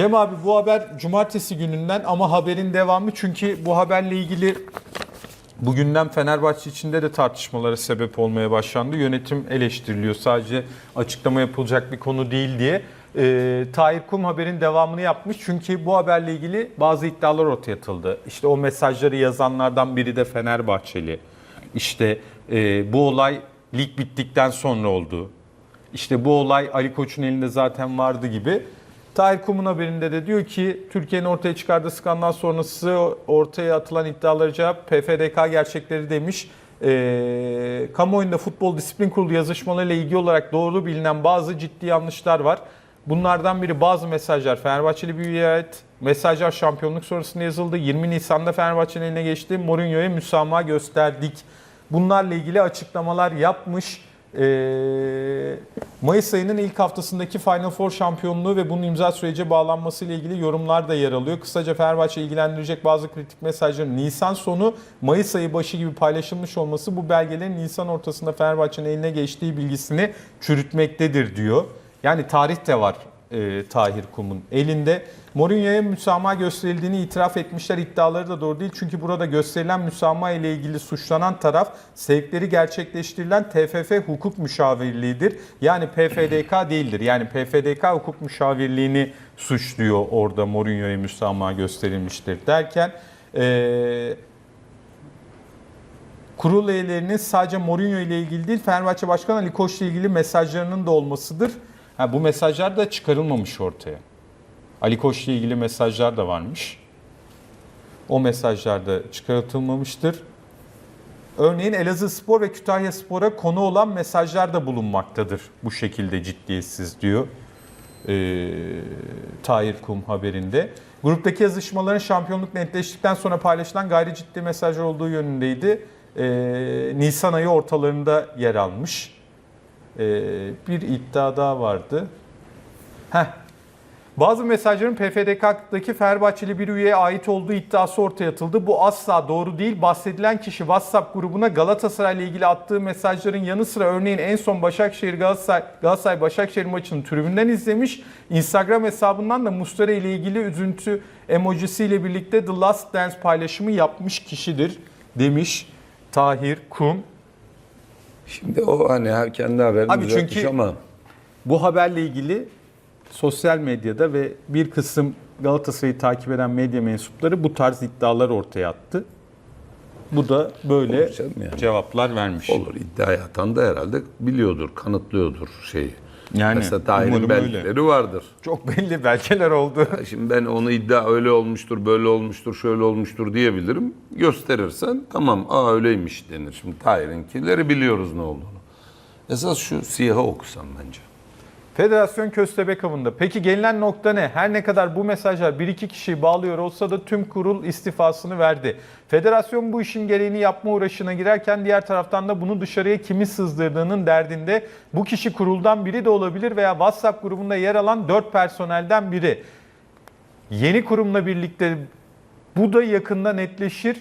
Cem abi bu haber cumartesi gününden ama haberin devamı çünkü bu haberle ilgili bugünden Fenerbahçe içinde de tartışmalara sebep olmaya başlandı. Yönetim eleştiriliyor sadece açıklama yapılacak bir konu değil diye. Ee, Tahir Kum haberin devamını yapmış çünkü bu haberle ilgili bazı iddialar ortaya atıldı. İşte o mesajları yazanlardan biri de Fenerbahçeli. İşte e, bu olay lig bittikten sonra oldu. İşte bu olay Ali Koç'un elinde zaten vardı gibi. Tahir Kum'un haberinde de diyor ki Türkiye'nin ortaya çıkardığı skandal sonrası ortaya atılan iddialara cevap PFDK gerçekleri demiş. Ee, kamuoyunda Futbol Disiplin Kurulu yazışmalarıyla ilgili olarak doğru bilinen bazı ciddi yanlışlar var. Bunlardan biri bazı mesajlar Fenerbahçeli bir üyeye ait. Mesajlar şampiyonluk sonrasında yazıldı. 20 Nisan'da Fenerbahçe'nin eline geçti. Mourinho'ya müsamaha gösterdik. Bunlarla ilgili açıklamalar yapmış. Ee, Mayıs ayının ilk haftasındaki Final Four şampiyonluğu ve bunun imza sürece bağlanması ile ilgili yorumlar da yer alıyor. Kısaca Fenerbahçe ilgilendirecek bazı kritik mesajların Nisan sonu Mayıs ayı başı gibi paylaşılmış olması bu belgelerin Nisan ortasında Fenerbahçe'nin eline geçtiği bilgisini çürütmektedir diyor. Yani tarih de var e, Tahir Kum'un elinde. Mourinho'ya müsamaha gösterildiğini itiraf etmişler. İddiaları da doğru değil. Çünkü burada gösterilen müsamaha ile ilgili suçlanan taraf sevkleri gerçekleştirilen TFF hukuk müşavirliğidir. Yani PFDK değildir. Yani PFDK hukuk müşavirliğini suçluyor orada Mourinho'ya müsamaha gösterilmiştir derken eee kurul üyelerinin sadece Mourinho ile ilgili değil Fenerbahçe Başkanı Ali Koç ile ilgili mesajlarının da olmasıdır. Ha, bu mesajlar da çıkarılmamış ortaya. Ali Koç ile ilgili mesajlar da varmış. O mesajlar da çıkartılmamıştır. Örneğin Elazığ Spor ve Kütahya Spor'a konu olan mesajlar da bulunmaktadır. Bu şekilde ciddiyetsiz diyor. Ee, Tahir Kum haberinde. Gruptaki yazışmaların şampiyonluk netleştikten sonra paylaşılan gayri ciddi mesajlar olduğu yönündeydi. Ee, Nisan ayı ortalarında yer almış. Ee, bir iddia daha vardı. Heh. Bazı mesajların PFDK'daki Fenerbahçeli bir üyeye ait olduğu iddiası ortaya atıldı. Bu asla doğru değil. Bahsedilen kişi WhatsApp grubuna Galatasaray ile ilgili attığı mesajların yanı sıra örneğin en son Başakşehir Galatasaray, Galatasaray Başakşehir maçını tribünden izlemiş. Instagram hesabından da Mustara ile ilgili üzüntü emojisiyle birlikte The Last Dance paylaşımı yapmış kişidir demiş Tahir Kum. Şimdi o hani kendi haberini Abi çünkü- ama Bu haberle ilgili sosyal medyada ve bir kısım Galatasaray'ı takip eden medya mensupları bu tarz iddialar ortaya attı. Bu da böyle yani. cevaplar vermiş. olur iddiaya atan da herhalde biliyordur, kanıtlıyordur şeyi. Yani, Mesela Tahir'in umarım öyle. belgeleri vardır. Çok belli belgeler oldu. Ya Şimdi ben onu iddia öyle olmuştur, böyle olmuştur, şöyle olmuştur diyebilirim. Gösterirsen tamam aa öyleymiş denir. Şimdi Tahir'inkileri biliyoruz ne olduğunu. Esas şu siyahı okusan bence. Federasyon köstebek avında. Peki gelinen nokta ne? Her ne kadar bu mesajlar bir iki kişiyi bağlıyor olsa da tüm kurul istifasını verdi. Federasyon bu işin gereğini yapma uğraşına girerken diğer taraftan da bunu dışarıya kimi sızdırdığının derdinde. Bu kişi kuruldan biri de olabilir veya WhatsApp grubunda yer alan 4 personelden biri. Yeni kurumla birlikte bu da yakında netleşir.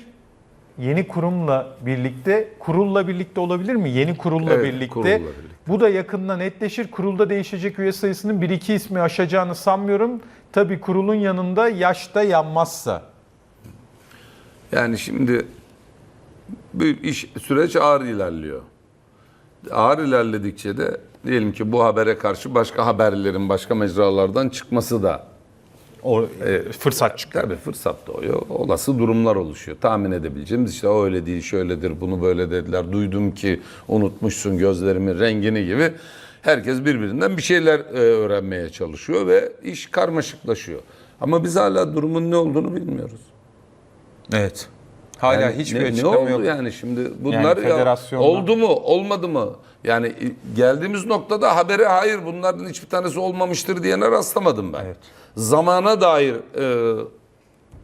Yeni kurumla birlikte, kurulla birlikte olabilir mi? Yeni kurulla Evet, birlikte. kurulla birlikte. Bu da yakında netleşir. Kurulda değişecek üye sayısının 1-2 ismi aşacağını sanmıyorum. Tabii kurulun yanında yaşta yanmazsa. Yani şimdi bir iş süreç ağır ilerliyor. Ağır ilerledikçe de diyelim ki bu habere karşı başka haberlerin başka mecralardan çıkması da O e, fırsat çıkıyor. tabii fırsat doğuyor. Olası durumlar oluşuyor. Tahmin edebileceğimiz işte o öyle değil, şöyledir, bunu böyle dediler. Duydum ki unutmuşsun gözlerimin rengini gibi. Herkes birbirinden bir şeyler e, öğrenmeye çalışıyor ve iş karmaşıklaşıyor. Ama biz hala durumun ne olduğunu bilmiyoruz. Evet. Hala Yani hiçbir ne, ne açıklama oldu yok. yani şimdi bunlar ya, federasyondan- oldu mu olmadı mı? Yani i- geldiğimiz noktada habere hayır bunlardan hiçbir tanesi olmamıştır diyene rastlamadım ben. Evet. Zamana dair e,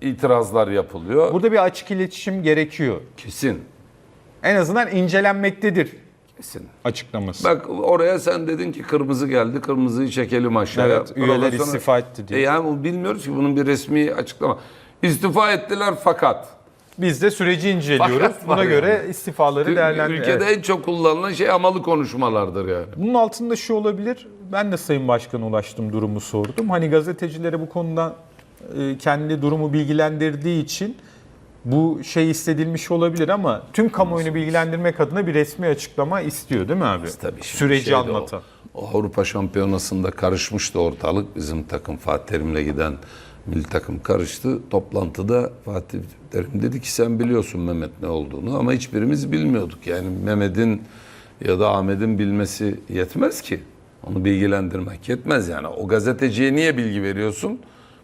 itirazlar yapılıyor. Burada bir açık iletişim gerekiyor. Kesin. En azından incelenmektedir Kesin. açıklaması. Bak oraya sen dedin ki kırmızı geldi, kırmızıyı çekelim aşağıya. Evet, üyeler Profesyonel- istifa etti diye. E yani bu bilmiyoruz ki bunun bir resmi açıklama. İstifa ettiler fakat Biz de süreci inceliyoruz. Fakat var Buna göre yani. istifaları değerlendiriyoruz. Ülkede en çok kullanılan şey amalı konuşmalardır yani. Bunun altında şu olabilir. Ben de Sayın Başkan'a ulaştım durumu sordum. Hani gazetecilere bu konuda e, kendi durumu bilgilendirdiği için bu şey hissedilmiş olabilir ama tüm kamuoyunu bilgilendirmek adına bir resmi açıklama istiyor değil mi abi? Tabii şimdi Süreci şeyde o- anlatan. O Avrupa Şampiyonası'nda karışmıştı ortalık. Bizim takım Fatih Terim'le giden milli takım karıştı. Toplantıda Fatih Terim dedi ki sen biliyorsun Mehmet ne olduğunu ama hiçbirimiz bilmiyorduk. Yani Mehmet'in ya da Ahmet'in bilmesi yetmez ki. Onu bilgilendirmek yetmez yani. O gazeteciye niye bilgi veriyorsun?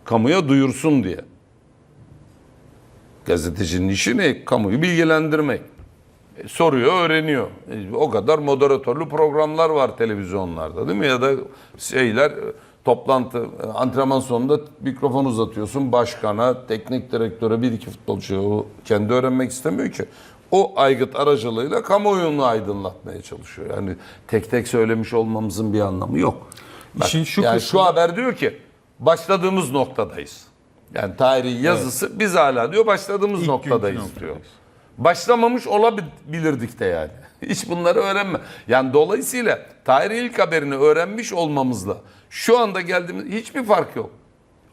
Kamuya duyursun diye. Gazetecinin işi ne? Kamuyu bilgilendirmek. E, soruyor, öğreniyor. E, o kadar moderatörlü programlar var televizyonlarda değil mi? Ya da şeyler toplantı, e, antrenman sonunda mikrofon uzatıyorsun başkana, teknik direktöre bir iki futbolcu o kendi öğrenmek istemiyor ki. O aygıt aracılığıyla kamuoyunu aydınlatmaya çalışıyor. Yani tek tek söylemiş olmamızın bir anlamı yok. Bak, İşin şu yani kısmı- şu haber diyor ki başladığımız noktadayız. Yani tarihi yazısı biz hala diyor başladığımız İlk noktadayız diyor. Başlamamış olabilirdik de yani. Hiç bunları öğrenme. Yani dolayısıyla tarihi ilk haberini öğrenmiş olmamızla şu anda geldiğimiz hiçbir fark yok.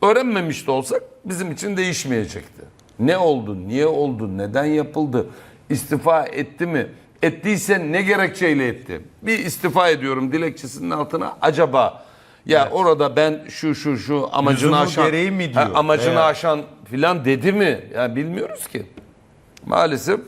Öğrenmemiş de olsak bizim için değişmeyecekti. Ne oldu, niye oldu, neden yapıldı, istifa etti mi, ettiyse ne gerekçeyle etti? Bir istifa ediyorum dilekçesinin altına acaba ya orada ben şu şu şu amacını Lüzumu aşan mi diyor? Ha, amacını Veya- aşan filan dedi mi? Ya bilmiyoruz ki. Maalesef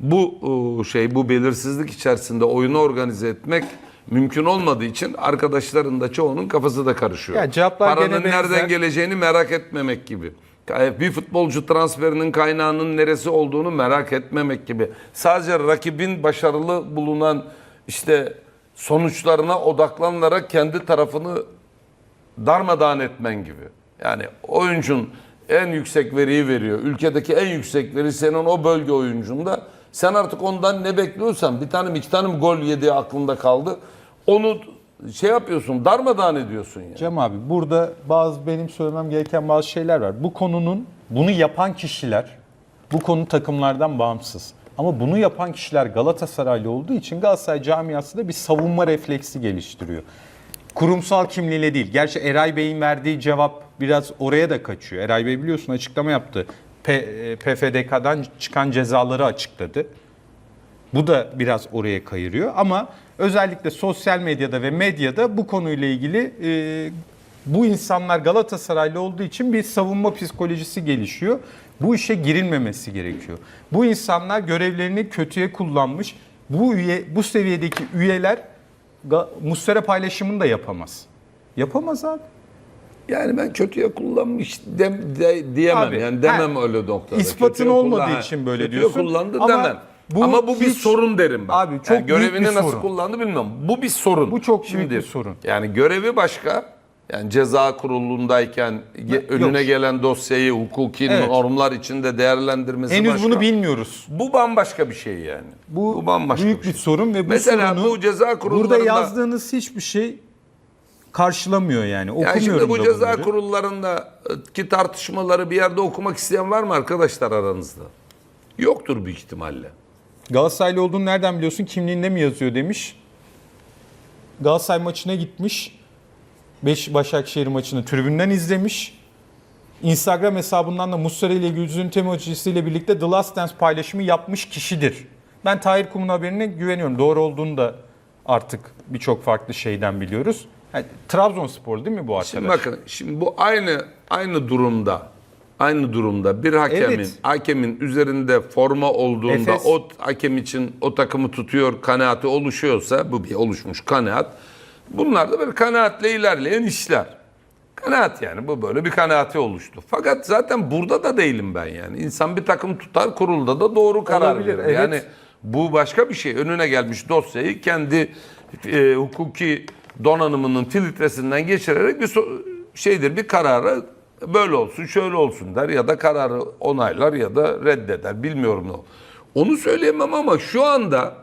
bu e, şey bu belirsizlik içerisinde oyunu organize etmek mümkün olmadığı için arkadaşların da çoğunun kafası da karışıyor. Ya cevaplar Paranın gene benzer. nereden geleceğini merak etmemek gibi. Bir futbolcu transferinin kaynağının neresi olduğunu merak etmemek gibi. Sadece rakibin başarılı bulunan işte sonuçlarına odaklanarak kendi tarafını darmadağın etmen gibi. Yani oyuncun en yüksek veriyi veriyor. Ülkedeki en yüksek veri senin o bölge oyuncunda. Sen artık ondan ne bekliyorsan bir tane mi iki tane mi gol yediği aklında kaldı. Onu şey yapıyorsun darmadağın ediyorsun yani. Cem abi burada bazı benim söylemem gereken bazı şeyler var. Bu konunun bunu yapan kişiler bu konu takımlardan bağımsız. Ama bunu yapan kişiler Galatasaraylı olduğu için Galatasaray camiası da bir savunma refleksi geliştiriyor. Kurumsal kimliğiyle değil. Gerçi Eray Bey'in verdiği cevap biraz oraya da kaçıyor. Eray Bey biliyorsun açıklama yaptı. P- e, PFDK'dan çıkan cezaları açıkladı. Bu da biraz oraya kayırıyor ama özellikle sosyal medyada ve medyada bu konuyla ilgili e, bu insanlar Galatasaraylı olduğu için bir savunma psikolojisi gelişiyor. Bu işe girilmemesi gerekiyor. Bu insanlar görevlerini kötüye kullanmış. Bu üye bu seviyedeki üyeler Muslera paylaşımını da yapamaz. Yapamaz abi. Yani ben kötüye kullanmış dem, de- diyemem Abi, yani demem ha, öyle noktada. ispatın Kötüye olmadığı kullan- için böyle kötüye diyorsun. kullandı Ama demem. bu Ama bu bir hiç- sorun derim ben. Abi, çok Yani görevini büyük bir nasıl sorun. kullandı bilmiyorum. Bu bir sorun. Bu çok büyük Şimdi, bir sorun. Yani görevi başka. Yani ceza kurulundayken ge- önüne gelen dosyayı hukuki Evet. normlar içinde değerlendirmesi Henüz başka. bunu bilmiyoruz. Bu bambaşka bir şey yani. Bu, bambaşka büyük bir şey. sorun ve bu Mesela sorunu bu ceza kurullarında burada yazdığınız hiçbir şey karşılamıyor yani. Yani Okumuyorum şimdi bu da ceza bunları. kurullarındaki tartışmaları bir yerde okumak isteyen var mı arkadaşlar aranızda? Yoktur büyük ihtimalle. Galatasaraylı olduğunu nereden biliyorsun? Kimliğinde mi yazıyor demiş. Galatasaray maçına gitmiş. Beş Başakşehir maçını tribünden izlemiş. Instagram hesabından da Muslera ile ilgili üzüntü emojisiyle birlikte The Last Dance paylaşımı yapmış kişidir. Ben Tahir Kum'un haberine güveniyorum. Doğru olduğunu da artık birçok farklı şeyden biliyoruz. Yani, Trabzonspor değil mi bu arkadaş? Şimdi bakın şimdi bu aynı aynı durumda aynı durumda bir hakemin Evet. hakemin üzerinde forma olduğunda Efes. o hakem için o takımı tutuyor kanaati oluşuyorsa bu bir oluşmuş kanaat. Bunlar da böyle kanaatle ilerleyen işler. Kanaat yani bu böyle bir kanaati oluştu. Fakat zaten burada da değilim ben yani. İnsan bir takım tutar kurulda da doğru karar Olabilir, verir. evet. Yani bu başka bir şey. Önüne gelmiş dosyayı kendi e, hukuki donanımının filtresinden geçirerek bir şeydir bir kararı böyle olsun şöyle olsun der ya da kararı onaylar ya da reddeder bilmiyorum ne. Onu söyleyemem ama şu anda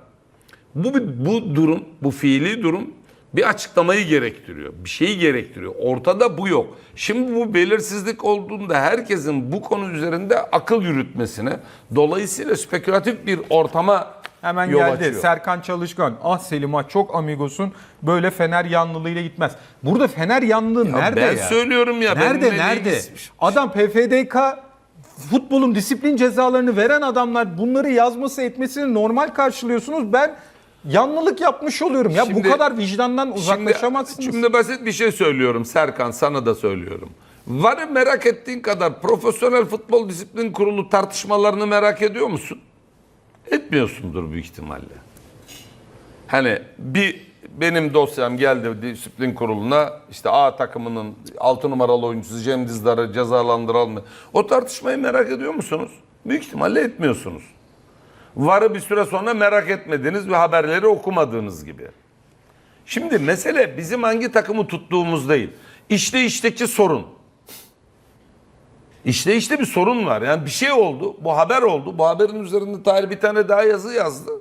bu bu durum, bu fiili durum bir açıklamayı gerektiriyor. Bir şeyi gerektiriyor. Ortada bu yok. Şimdi bu belirsizlik olduğunda herkesin bu konu üzerinde akıl yürütmesine dolayısıyla spekülatif bir ortama Hemen yol geldi. açıyor. Serkan Çalışkan. Ah Selim ah çok amigosun. Böyle Fener yanlılığıyla gitmez. Burada Fener yanlılığı nerede ben ya? söylüyorum ya, Nerede nerede? Adam PFDK futbolun disiplin cezalarını veren adamlar bunları yazması etmesini normal karşılıyorsunuz. Ben yanlılık yapmış oluyorum. Ya Şimdi- bu kadar vicdandan uzaklaşamazsınız. Şimdi, şimdi basit bir şey söylüyorum Serkan sana da söylüyorum. Varı merak ettiğin kadar Profesyonel Futbol Disiplin Kurulu tartışmalarını merak ediyor musun? Etmiyorsundur büyük ihtimalle. Hani bir benim dosyam geldi disiplin kuruluna işte A takımının 6 numaralı oyuncusu Cem Dizdar'ı cezalandıralım mı? O tartışmayı merak ediyor musunuz? Büyük ihtimalle etmiyorsunuz. Varı bir süre sonra merak etmediniz ve haberleri okumadığınız gibi. Şimdi mesele bizim hangi takımı tuttuğumuz değil. İşte işteki sorun. İşte işte bir sorun var. Yani bir şey oldu. Bu haber oldu. Bu haberin üzerinde Tahir bir tane daha yazı yazdı.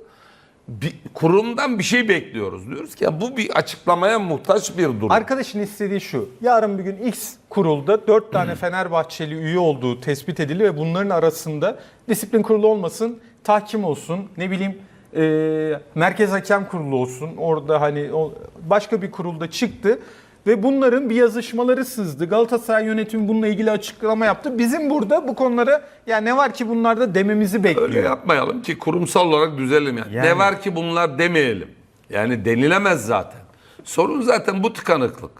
Bir, kurumdan bir şey bekliyoruz. Diyoruz ki ya bu bir açıklamaya muhtaç bir durum. Arkadaşın istediği şu. Yarın bir gün X kurulda 4 tane Fenerbahçeli üye olduğu tespit edildi ve bunların arasında disiplin kurulu olmasın, tahkim olsun, ne bileyim e, merkez hakem kurulu olsun. Orada hani o, başka bir kurulda çıktı ve bunların bir yazışmaları sızdı. Galatasaray yönetimi bununla ilgili açıklama yaptı. Bizim burada bu konulara ya ne var ki bunlarda dememizi bekliyor. Öyle yapmayalım ki kurumsal olarak düzelim yani. Yani. Ne var ki bunlar demeyelim. Yani denilemez zaten. Sorun zaten bu tıkanıklık.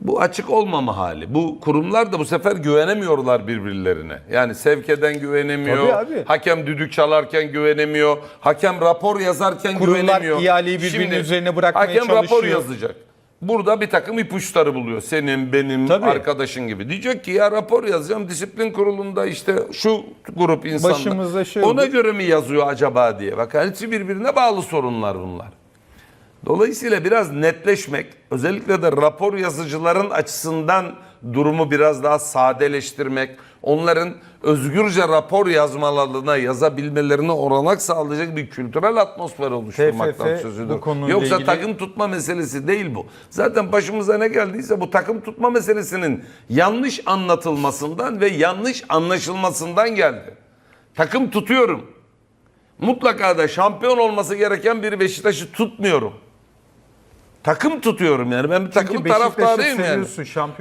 Bu açık olmama hali. Bu kurumlar da bu sefer güvenemiyorlar birbirlerine. Yani sevk eden güvenemiyor. Tabii abi. Hakem düdük çalarken güvenemiyor. Hakem rapor yazarken Kurumlar güvenemiyor. ihaleyi birbirinin üzerine bırakmaya hakem rapor çalışıyor. yazacak. Burada bir takım ipuçları buluyor. Senin, benim, Tabii. arkadaşın gibi. Diyecek ki ya rapor yazacağım disiplin kurulunda işte şu grup insanlar. Başımıza şey Ona oldu. göre mi yazıyor acaba diye. Bak hepsi birbirine bağlı sorunlar bunlar. Dolayısıyla biraz netleşmek, özellikle de rapor yazıcıların açısından durumu biraz daha sadeleştirmek, onların özgürce rapor yazmalarına, yazabilmelerine olanak sağlayacak bir kültürel atmosfer oluşturmaktan TFF söz ediyor. bu konuyla Yoksa ilgili- takım tutma meselesi değil bu. Zaten başımıza ne geldiyse bu takım tutma meselesinin yanlış anlatılmasından ve yanlış anlaşılmasından geldi. Takım tutuyorum. Mutlaka da şampiyon olması gereken bir Beşiktaş'ı tutmuyorum. Takım tutuyorum yani. Ben bir takımın taraftarıyım yani.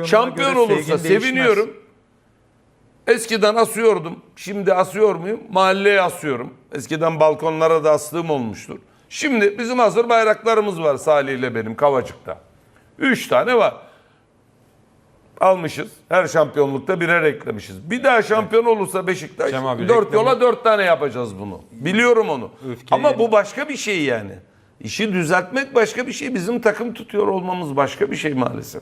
Şampiyon olursa seviniyorum. Eskiden asıyordum. Şimdi asıyor muyum? Mahalleye asıyorum. Eskiden balkonlara da astığım olmuştur. Şimdi bizim hazır bayraklarımız var Salih ile benim Kavacık'ta. Üç tane var. Almışız. Her şampiyonlukta birer eklemişiz. Bir daha şampiyon olursa Beşiktaş dört yola dört tane yapacağız bunu. Biliyorum onu. Öfkeyi Ama bu başka bir şey yani. İşi düzeltmek başka bir şey. Bizim takım tutuyor olmamız başka bir şey maalesef.